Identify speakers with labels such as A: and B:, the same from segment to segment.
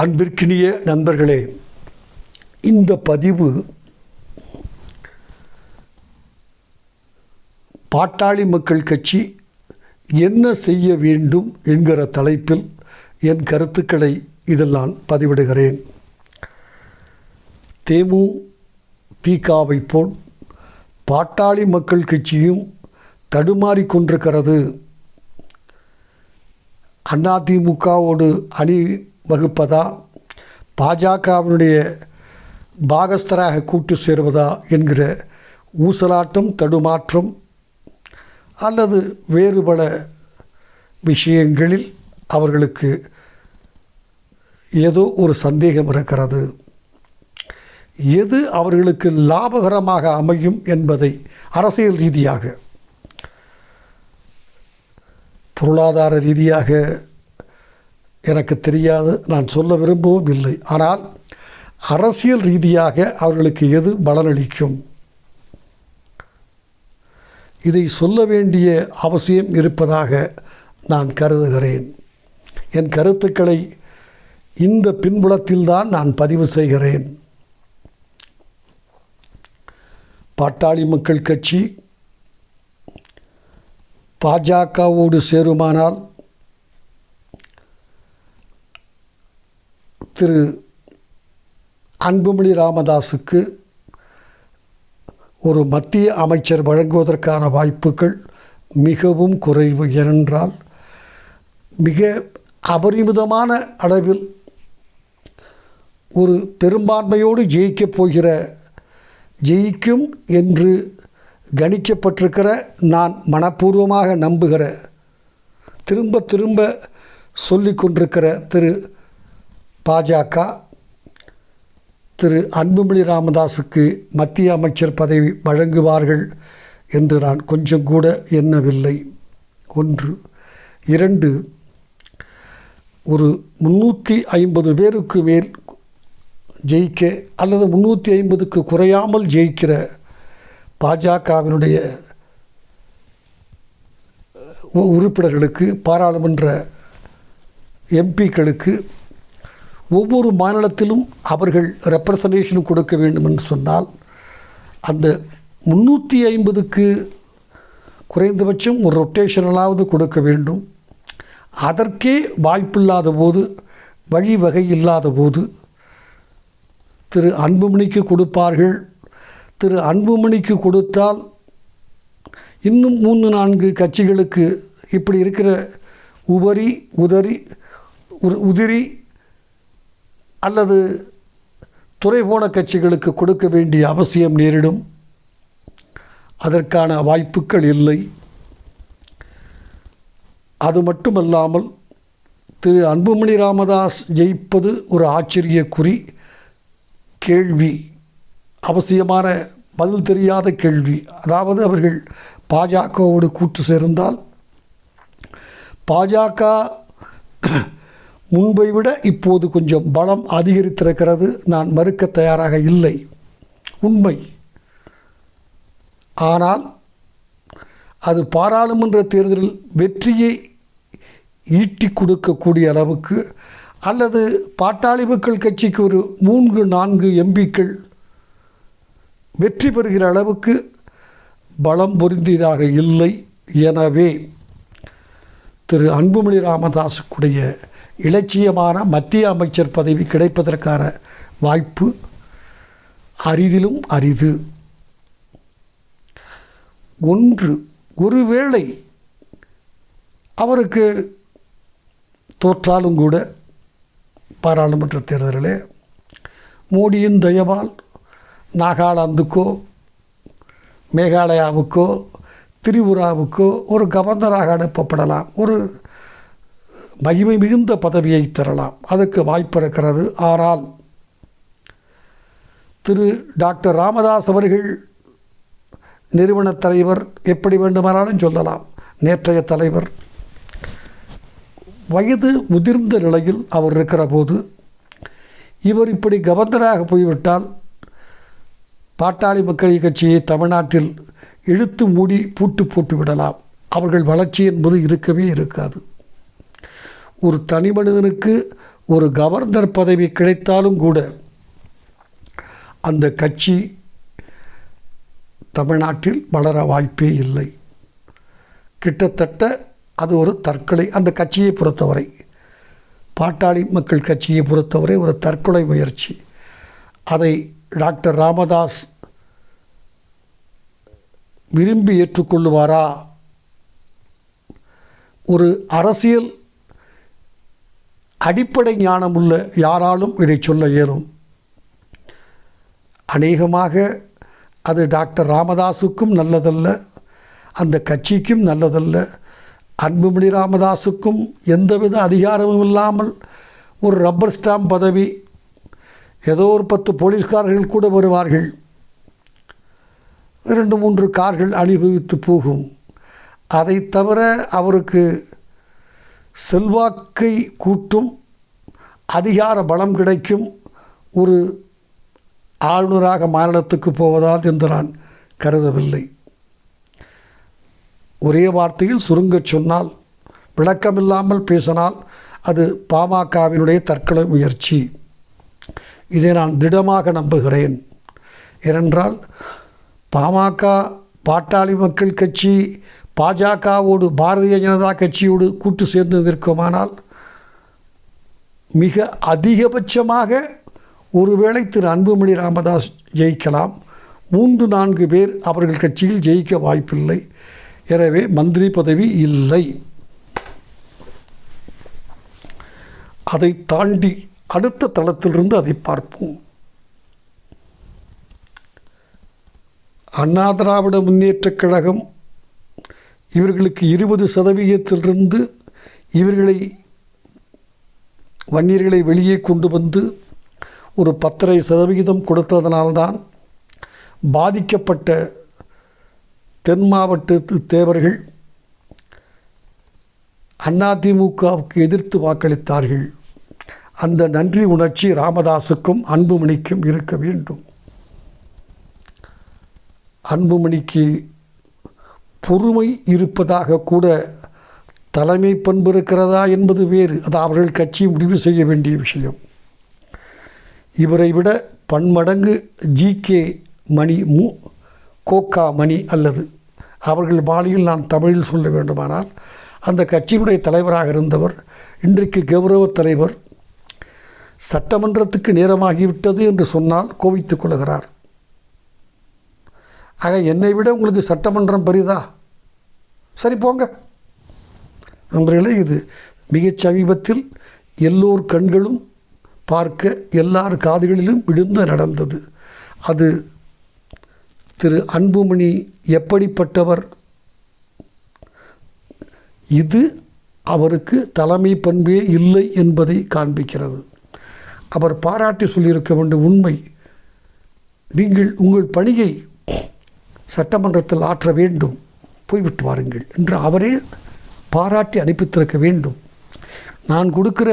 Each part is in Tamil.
A: அன்பிற்கினிய நண்பர்களே இந்த பதிவு பாட்டாளி மக்கள் கட்சி என்ன செய்ய வேண்டும் என்கிற தலைப்பில் என் கருத்துக்களை இதில் நான் பதிவிடுகிறேன். தேமு தீகாவை போல் பாட்டாளி மக்கள் கட்சியும் தடுமாறிக் கொண்டிருக்கிறது. அதிமுகவோடு அணி வகுப்பதா? பாஜகவினுடைய பாகஸ்தராக கூட்டு சேர்வதா என்கிற ஊசலாட்டம் தடுமாற்றம் அல்லது வேறு பல விஷயங்களில் அவர்களுக்கு ஏதோ ஒரு சந்தேகம் இருக்கிறது. எது அவர்களுக்கு லாபகரமாக அமையும் என்பதை அரசியல் ரீதியாக பொருளாதார ரீதியாக எனக்கு தெரியாது நான் சொல்ல விரும்பவும் இல்லை. ஆனால் அரசியல் ரீதியாக அவர்களுக்கு எது பலனளிக்கும்? இதை சொல்ல வேண்டிய அவசியம் இருப்பதாக நான் கருதுகிறேன். என் கருத்துக்களை இந்த பின்புலத்தில்தான் நான் பதிவு செய்கிறேன். பாட்டாளி மக்கள் கட்சி பாஜகவோடு சேருமானால் திரு அன்புமணி ராமதாஸுக்கு ஒரு மத்திய அமைச்சர் வழங்குவதற்கான வாய்ப்புகள் மிகவும் குறைவு ஏனென்றால் மிக அபரிமிதமான அளவில் ஒரு பெரும்பான்மையோடு ஜெயிக்கப் போகிற ஜெயிக்கும் என்று கணிக்கப்பட்டிருக்கிற நான் மனப்பூர்வமாக நம்புகிற திரும்ப திரும்ப சொல்லி கொண்டிருக்கிற திரு பாஜக திரு அன்புமணி ராமதாஸுக்கு மத்திய அமைச்சர் பதவி வழங்குவார்கள் என்று நான் கொஞ்சம் கூட எண்ணவில்லை. ஒன்று. இரண்டு. ஒரு முந்நூற்றி ஐம்பது பேருக்கு மேல் ஜெயிக்க அல்லது முந்நூற்றி ஐம்பதுக்கு குறையாமல் ஜெயிக்கிற பாஜகவினுடைய உறுப்பினர்களுக்கு பாராளுமன்ற எம்பிக்களுக்கு ஒவ்வொரு மாநிலத்திலும் அவர்கள் ரெப்ரசன்டேஷன் கொடுக்க வேண்டும் என்று சொன்னால் அந்த முந்நூற்றி ஐம்பதுக்கு குறைந்தபட்சம் ஒரு ரொட்டேஷனலாவது கொடுக்க வேண்டும். அதற்கே வாய்ப்பில்லாத போது வழிவகை இல்லாத போது திரு அன்புமணிக்கு கொடுப்பார்கள். திரு அன்புமணிக்கு கொடுத்தால் இன்னும் மூன்று நான்கு கட்சிகளுக்கு இப்படி இருக்கிற உபரி உதறி உதிரி அல்லது துறை போன கட்சிகளுக்கு கொடுக்க வேண்டிய அவசியம் நேரிடும். அதற்கான வாய்ப்புகள் இல்லை. அது மட்டுமல்லாமல் திரு அன்புமணி ராமதாஸ் ஜெயிப்பது ஒரு ஆச்சரிய குறி கேள்வி அவசியமான பதில் தெரியாத கேள்வி. அதாவது அவர்கள் பாஜகவோடு கூட்டு சேர்ந்தால் பாஜக முன்பை விட இப்போது கொஞ்சம் பலம் அதிகரித்திருக்கிறது. நான் மறுக்க தயாராக இல்லை. உண்மை. ஆனால் அது பாராளுமன்ற தேர்தலில் வெற்றியை ஈட்டி கொடுக்கக்கூடிய அளவுக்கு அல்லது பாட்டாளி மக்கள் கட்சிக்கு ஒரு மூன்று நான்கு எம்பிக்கள் வெற்றி பெறுகிற அளவுக்கு பலம் பொருந்தியதாக இல்லை. எனவே திரு அன்புமணி ராமதாஸுக்குடைய இலட்சியமான மத்திய அமைச்சர் பதவி கிடைப்பதற்கான வாய்ப்பு அரிதிலும் அரிது. ஒன்று ஒருவேளை அவருக்கு தோற்றாலும் கூட பாராளுமன்ற தேர்தலில் மோடியின் தயவால் நாகாலாந்துக்கோ மேகாலயாவுக்கோ திரிபுராவுக்கோ ஒரு கவர்னராக அனுப்பப்படலாம். ஒரு மகிமை மிகுந்த பதவியை தரலாம். அதுக்கு வாய்ப்பு இருக்கிறது ஆனால் திரு டாக்டர் ராமதாஸ் அவர்கள் நிறுவன தலைவர் எப்படி வேண்டுமானாலும் சொல்லலாம். நேற்றைய தலைவர் வயது முதிர்ந்த நிலையில் அவர் இருக்கிற போது இவர் இப்படி கவர்னராக போய்விட்டால் பாட்டாளி மக்கள் கட்சியை தமிழ்நாட்டில் இழுத்து மூடி பூட்டு போட்டு விடலாம். அவர்கள் வளர்ச்சி என்பது இருக்கவே இருக்காது. ஒரு தனி மனிதனுக்கு ஒரு கவர்னர் பதவி கிடைத்தாலும் கூட அந்த கட்சி தமிழ்நாட்டில் வளர வாய்ப்பே இல்லை. கிட்டத்தட்ட அது ஒரு தற்கொலை அந்த கட்சியை பொறுத்தவரை பாட்டாளி மக்கள் கட்சியை பொறுத்தவரை ஒரு தற்கொலை முயற்சி. அதை டாக்டர் ராமதாஸ் விரும்பி ஏற்றுக்கொள்ளுவாரா? ஒரு அரசியல் அடிப்படை ஞானமுள்ள யாராலும் இதை சொல்ல இயலும். அநேகமாக அது டாக்டர் ராமதாஸுக்கும் நல்லதல்ல அந்த கட்சிக்கும் நல்லதல்ல அன்புமணி ராமதாஸுக்கும் எந்தவித அதிகாரமும் இல்லாமல் ஒரு ரப்பர் ஸ்டாம்ப் பதவி ஏதோ ஒரு பத்து போலீஸ்காரர்கள் கூட வருவார்கள். இரண்டு மூன்று கார்கள் அணிபவித்து போகும். அதை தவிர அவருக்கு செல்வாக்கை கூட்டும் அதிகார பலம் கிடைக்கும் ஒரு ஆளுநராக மாநிலத்துக்கு போவதால் என்று நான் கருதவில்லை. ஒரே வார்த்தையில் சுருங்கச் சொன்னால் விளக்கமில்லாமல் பேசினால் அது பாமகவினுடைய தற்கொலை முயற்சி. இதை நான் திடமாக நம்புகிறேன். ஏனென்றால் பாமக பாட்டாளி மக்கள் கட்சி பாஜகவோடு பாரதிய ஜனதா கட்சியோடு கூட்டு சேர்ந்து நிற்குமானால் மிக அதிகபட்சமாக ஒருவேளை திரு அன்புமணி ராமதாஸ் ஜெயிக்கலாம். மூன்று நான்கு பேர் அவர்கள் கட்சியில் ஜெயிக்க வாய்ப்பில்லை. எனவே மந்திரி பதவி இல்லை. அதை தாண்டி அடுத்த தளத்திலிருந்து அதை பார்ப்போம். அண்ணா திராவிட முன்னேற்றக் கழகம் இவர்களுக்கு இருபது சதவீதத்திலிருந்து இவர்களை வன்னியர்களை வெளியே கொண்டு வந்து ஒரு பத்தரை சதவிகிதம் கொடுத்ததனால்தான் பாதிக்கப்பட்ட தென் மாவட்டத்து தேவர்கள் அதிமுகவுக்கு எதிர்த்து வாக்களித்தார்கள். அந்த நன்றி உணர்ச்சி ராமதாஸுக்கும் அன்புமணிக்கும் இருக்க வேண்டும். அன்புமணிக்கு பொறுமை இருப்பதாக கூட தலைமை பண்பு இருக்கிறதா என்பது வேறு. அது அவர்கள் கட்சி முடிவு செய்ய வேண்டிய விஷயம். இவரை விட பன்மடங்கு ஜி கே மணி மு கோகா மணி அல்லது அவர்கள் பாணியில் நான் தமிழில் சொல்ல வேண்டுமானால் அந்த கட்சியினுடைய தலைவராக இருந்தவர் இன்றைக்கு கௌரவ தலைவர் சட்டமன்றத்துக்கு நேரமாகிவிட்டது என்று சொன்னால் கோவித்துக் கொள்கிறார். ஆக என்னை விட உங்களுக்கு சட்டமன்றம் பெரிதா? சரி போங்க. நண்பர்களே இது மிகச் சமீபத்தில் எல்லோர் கண்களும் பார்க்க எல்லார் காதுகளிலும் விழுந்து நடந்தது. அது திரு அன்புமணி எப்படிப்பட்டவர்? இது அவருக்கு தலைமை பண்பே இல்லை என்பதை காண்பிக்கிறது. அவர் பாராட்டி சொல்லியிருக்க வேண்டும் உண்மை நீங்கள் உங்கள் பணியை சட்டமன்றத்தில் ஆற்ற வேண்டும். போய்விட்டு வாருங்கள் என்று அவரே பாராட்டி அனுப்பித்திருக்க வேண்டும். நான் கொடுக்குற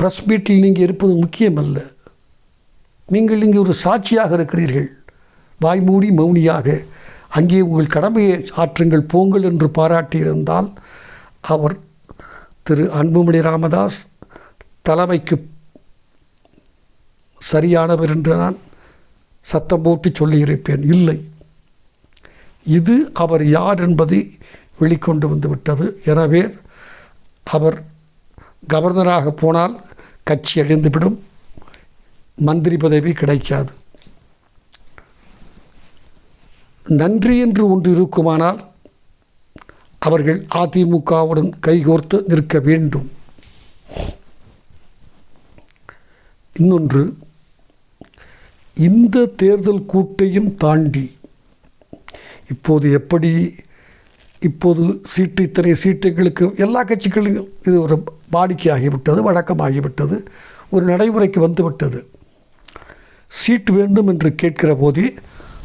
A: ப்ரெஸ் மீட்டில் நீங்கள் இருப்பது முக்கியமல்ல. நீங்கள் இங்கே ஒரு சாட்சியாக இருக்கிறீர்கள். வாய்மூடி மௌனியாக. அங்கே உங்கள் கடமையை ஆற்றுங்கள் போங்கள் என்று பாராட்டியிருந்தால் அவர் திரு அன்புமணி ராமதாஸ் தலைமைக்கு சரியானவர் என்று நான் சத்தம் போட்டு சொல்லியிருப்பேன். இல்லை. இது அவர் யார் என்பதை வெளிக்கொண்டு வந்து விட்டது. எனவே அவர் கவர்னராக போனால் கட்சி அழிந்துவிடும். மந்திரி பதவி கிடைக்காது. நன்றி என்று ஒன்று இருக்குமானால் அவர்கள் அதிமுகவுடன் கைகோர்த்து நிற்க வேண்டும். இன்னொன்று இந்த தேர்தல் கூட்டையும் தாண்டி இப்போது எப்படி இப்போது சீட்டு இத்தனை சீட்டுகளுக்கு எல்லா கட்சிகளிலும் இது ஒரு வாடிக்கையாகிவிட்டது வழக்கமாகிவிட்டது ஒரு நடைமுறைக்கு வந்துவிட்டது. சீட்டு வேண்டும் என்று கேட்கிற போதே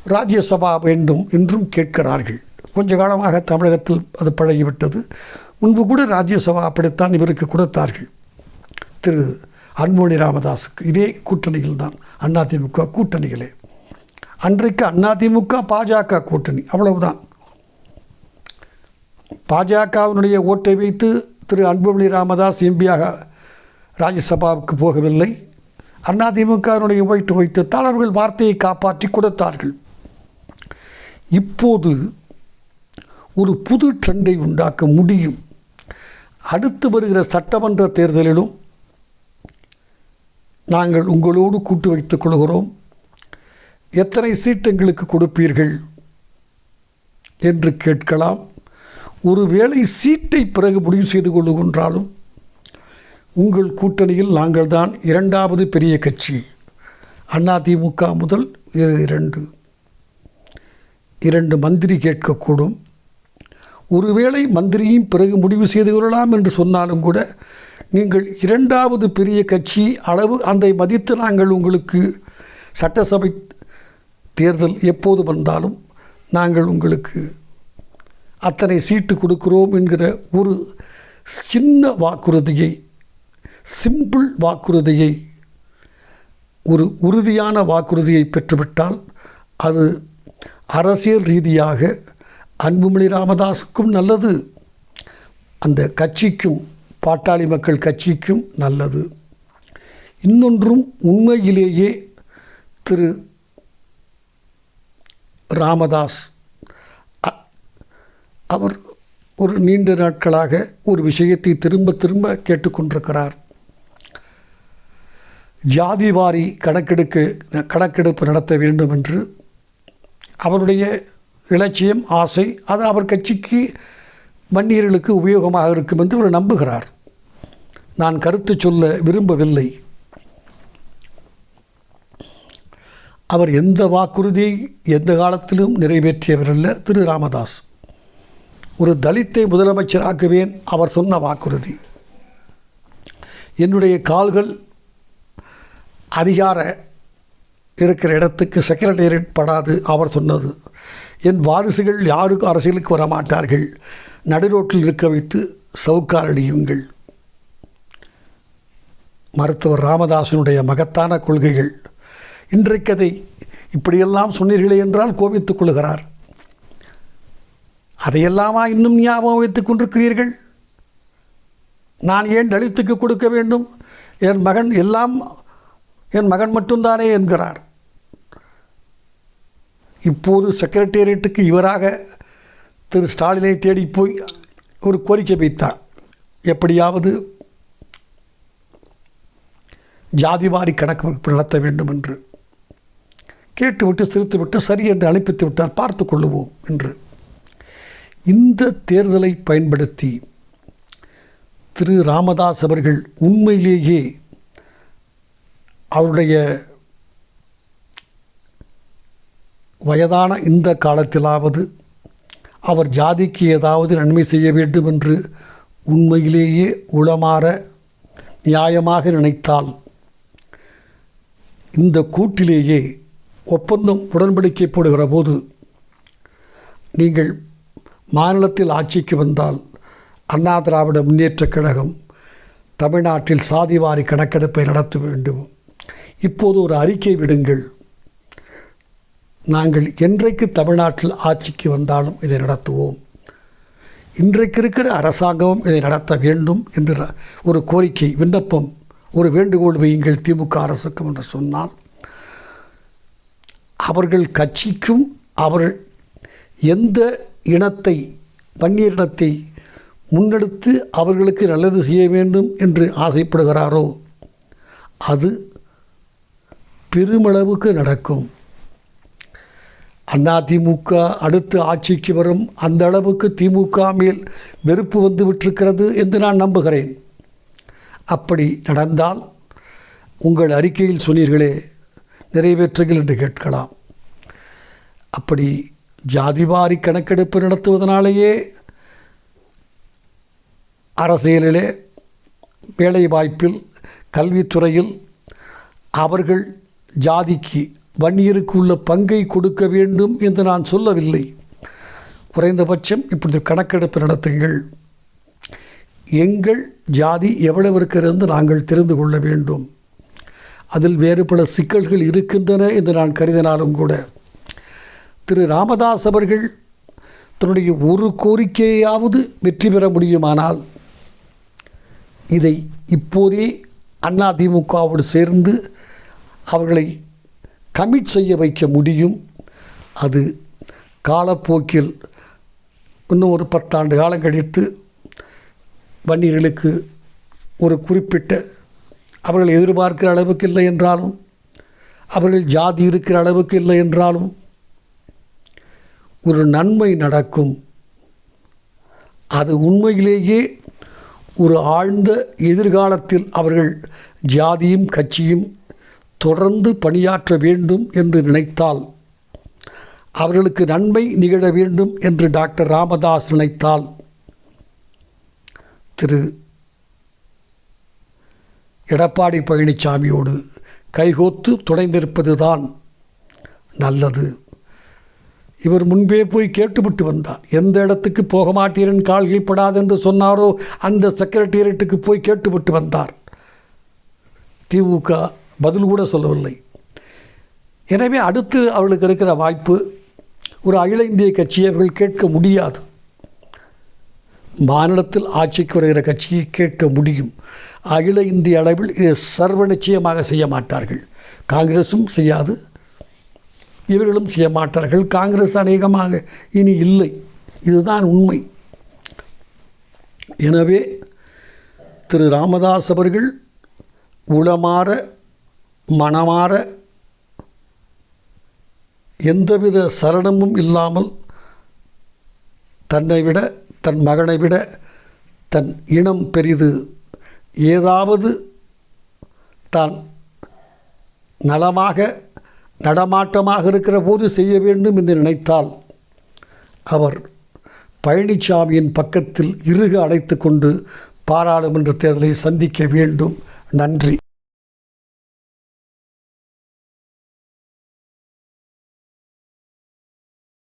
A: ராஜ்யசபா வேண்டும் என்றும் கேட்கிறார்கள். கொஞ்ச காலமாக தமிழகத்தில் அது பழகிவிட்டது. முன்பு கூட ராஜ்யசபா அப்படித்தான் இவருக்கு கொடுத்தார்கள். திரு அன்புமணி ராமதாஸுக்கு இதே கூட்டணியில் தான் அதிமுக கூட்டணிகளே அன்றைக்கு அதிமுக பாஜக கூட்டணி. அவ்வளவுதான். பாஜகவினுடைய ஓட்டை வைத்து திரு அன்புமணி ராமதாஸ் எம்பியாக ராஜ்யசபாவுக்கு போகவில்லை. அதிமுகவினுடைய ஓய்ட்டு வைத்து தலைவர்கள் வார்த்தையை காப்பாற்றி கொடுத்தார்கள். இப்போது ஒரு புது ட்ரெண்டை உண்டாக்க முடியும். அடுத்து வருகிற சட்டமன்ற தேர்தலிலும் நாங்கள் உங்களோடு கூட்டு வைத்துக் கொள்கிறோம். எத்தனை சீட் எங்களுக்கு கொடுப்பீர்கள் என்று கேட்கலாம். ஒருவேளை சீட்டை பிறகு முடிவு செய்து கொள்ளுகின்றாலும் உங்கள் கூட்டணியில் நாங்கள் தான் இரண்டாவது பெரிய கட்சி. அதிமுக முதல் இரண்டு. இரண்டு மந்திரி கேட்கக்கூடும். ஒருவேளை மந்திரியும் பிறகு முடிவு செய்து கொள்ளலாம் என்று சொன்னாலும் கூட நீங்கள் இரண்டாவது பெரிய கட்சி அளவு அந்த மதித்து நாங்கள் உங்களுக்கு சட்டசபை தேர்தல் எப்போது வந்தாலும் நாங்கள் உங்களுக்கு அத்தனை சீட்டு கொடுக்கிறோம் என்கிற ஒரு சின்ன வாக்குறுதியை சிம்பிள் வாக்குறுதியை ஒரு உறுதியான வாக்குறுதியை பெற்றுவிட்டால் அது அரசியல் ரீதியாக அன்புமணி ராமதாஸுக்கும் நல்லது. அந்த கட்சிக்கும் பாட்டாளி மக்கள் கட்சிக்கும் நல்லது. இன்னொன்றும் உண்மையிலேயே திரு ராமதாஸ். அ- அவர் ஒரு நீண்ட நாட்களாக ஒரு விஷயத்தை திரும்ப திரும்ப கேட்டுக்கொண்டிருக்கிறார். ஜாதி வாரி கணக்கெடுக்கு கணக்கெடுப்பு நடத்த வேண்டும் என்று அவருடைய இலட்சியம் ஆசை அது அவர் கட்சிக்கு வன்னியர்களுக்கு உபயோகமாக இருக்கும் என்று அவர் நம்புகிறார். நான் கருத்து சொல்ல விரும்பவில்லை. அவர் எந்த வாக்குறுதியை எந்த காலத்திலும் நிறைவேற்றியவர் அல்ல திரு ராமதாஸ். ஒரு தலித்தை முதலமைச்சராக்குவேன் அவர் சொன்ன வாக்குறுதி. என்னுடைய கால்கள் அதிகார இருக்கிற இடத்துக்கு செக்ரட்டேரியட் படாது அவர் சொன்னது. என் வாரிசுகள் யாருக்கும் அரசியலுக்கு வரமாட்டார்கள்? நடுரோட்டில் இருக்க வைத்து சவுக்காரடியுங்கள். மருத்துவர் ராமதாசனுடைய மகத்தான கொள்கைகள். இன்றைக்கு அதை இப்படியெல்லாம் சொன்னீர்களே என்றால் கோபித்துக் கொள்கிறார். அதையெல்லாமா இன்னும் ஞாபகம் வைத்துக் கொண்டிருக்கிறீர்கள்? நான் ஏன் தலித்துக்கு கொடுக்க வேண்டும்? என் மகன் எல்லாம் என் மகன் மட்டும்தானே என்கிறார். இப்போது செக்ரட்டேரியட்டுக்கு இவராக திரு ஸ்டாலினை தேடி போய் ஒரு கோரிக்கை வைத்தார். எப்படியாவது ஜாதிவாரி கணக்கு நடத்த வேண்டும் என்று. கேட்டுவிட்டு சிரித்துவிட்டு சரி என்று அழைப்பித்து விட்டார் பார்த்து கொள்ளுவோம் என்று. இந்த தேர்தலை பயன்படுத்தி திரு ராமதாஸ் அவர்கள் உண்மையிலேயே அவருடைய வயதான இந்த காலத்திலாவது அவர் ஜாதிக்கு ஏதாவது நன்மை செய்ய வேண்டும் என்று உண்மையிலேயே உளமாற நியாயமாக நினைத்தால் இந்த கூட்டிலேயே ஒப்பந்தம் உடன்படிக்கை போடுகிற போது நீங்கள் மாநிலத்தில் ஆட்சிக்கு வந்தால் அண்ணா திராவிட முன்னேற்றக் கழகம் தமிழ்நாட்டில் சாதிவாரி கணக்கெடுப்பை நடத்த வேண்டும். இப்போது ஒரு அறிக்கை விடுங்கள். நாங்கள் என்றைக்கு தமிழ்நாட்டில் ஆட்சிக்கு வந்தாலும் இதை நடத்துவோம். இன்றைக்கு இருக்கிற அரசாங்கமும் இதை நடத்த வேண்டும் என்ற ஒரு கோரிக்கை விண்ணப்பம் ஒரு வேண்டுகோள் வையுங்கள் திமுக அரசுக்கும் என்று சொன்னால் அவர்கள் கட்சிக்கும் அவர் எந்த இனத்தை பன்னீர் இனத்தை முன்னெடுத்து அவர்களுக்கு நல்லது செய்ய வேண்டும் என்று ஆசைப்படுகிறாரோ அது பெருமளவுக்கு நடக்கும். அதிமுக அடுத்து ஆட்சிக்கு வரும் அந்த அளவுக்கு திமுக மேல் வெறுப்பு வந்து விட்டிருக்கிறது என்று நான் நம்புகிறேன். அப்படி நடந்தால் உங்கள் அறிக்கையில் சொன்னீர்களே நிறைவேற்றுங்கள் என்று கேட்கலாம். அப்படி ஜாதிவாரி கணக்கெடுப்பு நடத்துவதனாலேயே அரசியலிலே வேலை வாய்ப்பில் கல்வித்துறையில் அவர்கள் ஜாதிக்கு வன்னியருக்கு உள்ள பங்கை கொடுக்க வேண்டும் என்று நான் சொல்லவில்லை. குறைந்தபட்சம் இப்படி கணக்கெடுப்பு நடத்துங்கள். எங்கள் ஜாதி எவ்வளவு இருக்கிறது நாங்கள் தெரிந்து கொள்ள வேண்டும். அதில் வேறு பல சிக்கல்கள் இருக்கின்றன என்று நான் கருதினாலும் கூட திரு ராமதாஸ் அவர்கள் தன்னுடைய ஒரு கோரிக்கையாவது வெற்றி பெற முடியுமானால் இதை இப்போதே அதிமுகவோடு சேர்ந்து அவர்களை கமிட் செய்ய வைக்க முடியும். அது காலப்போக்கில் இன்னும் ஒரு பத்தாண்டு காலம் கழித்து வன்னியர்களுக்கு ஒரு குறிப்பிட்ட அவர்கள் எதிர்பார்க்கிற அளவுக்கு இல்லை என்றாலும் அவர்கள் ஜாதி இருக்கிற அளவுக்கு இல்லை என்றாலும் ஒரு நன்மை நடக்கும். அது உண்மையிலேயே ஒரு ஆழ்ந்த எதிர்காலத்தில் அவர்கள் ஜாதியும் கட்சியும் தொடர்ந்து பணியாற்ற வேண்டும் என்று நினைத்தால் அவர்களுக்கு நன்மை நிகழ வேண்டும் என்று டாக்டர் ராமதாஸ் நினைத்தால் திரு எடப்பாடி பழனிசாமியோடு கைகோத்து துணைந்திருப்பது தான் நல்லது. இவர் முன்பே போய் கேட்டுவிட்டு வந்தார். எந்த இடத்துக்கு போக மாட்டீரன் கால்கள் படாது என்று சொன்னாரோ அந்த செக்ரட்டேரியட்டுக்கு போய் கேட்டுவிட்டு வந்தார். திமுக பதில் கூட சொல்லவில்லை. எனவே அடுத்து அவளுக்கு இருக்கிற வாய்ப்பு ஒரு அகில இந்திய கட்சியை அவர்கள் கேட்க முடியாது. மாநிலத்தில் ஆட்சிக்கு வருகிற கட்சியை கேட்க முடியும். அகில இந்திய அளவில் இதை சர்வ நிச்சயமாக செய்ய மாட்டார்கள். காங்கிரஸும் செய்யாது. இவர்களும் செய்ய மாட்டார்கள். காங்கிரஸ் அநேகமாக இனி இல்லை. இதுதான் உண்மை. எனவே திரு ராமதாஸ் அவர்கள் உளமாற மனமாற எந்தவித சரணமும் இல்லாமல் தன்னை விட தன் மகனை விட தன் இனம் பெரிது. ஏதாவது தான் நலமாக நடமாட்டமாக இருக்கிற போது செய்ய வேண்டும் என்று நினைத்தால் அவர் பழனிசாமியின் பக்கத்தில் இறுக அடைத்து கொண்டு பாராளுமன்ற தேர்தலை சந்திக்க வேண்டும். நன்றி.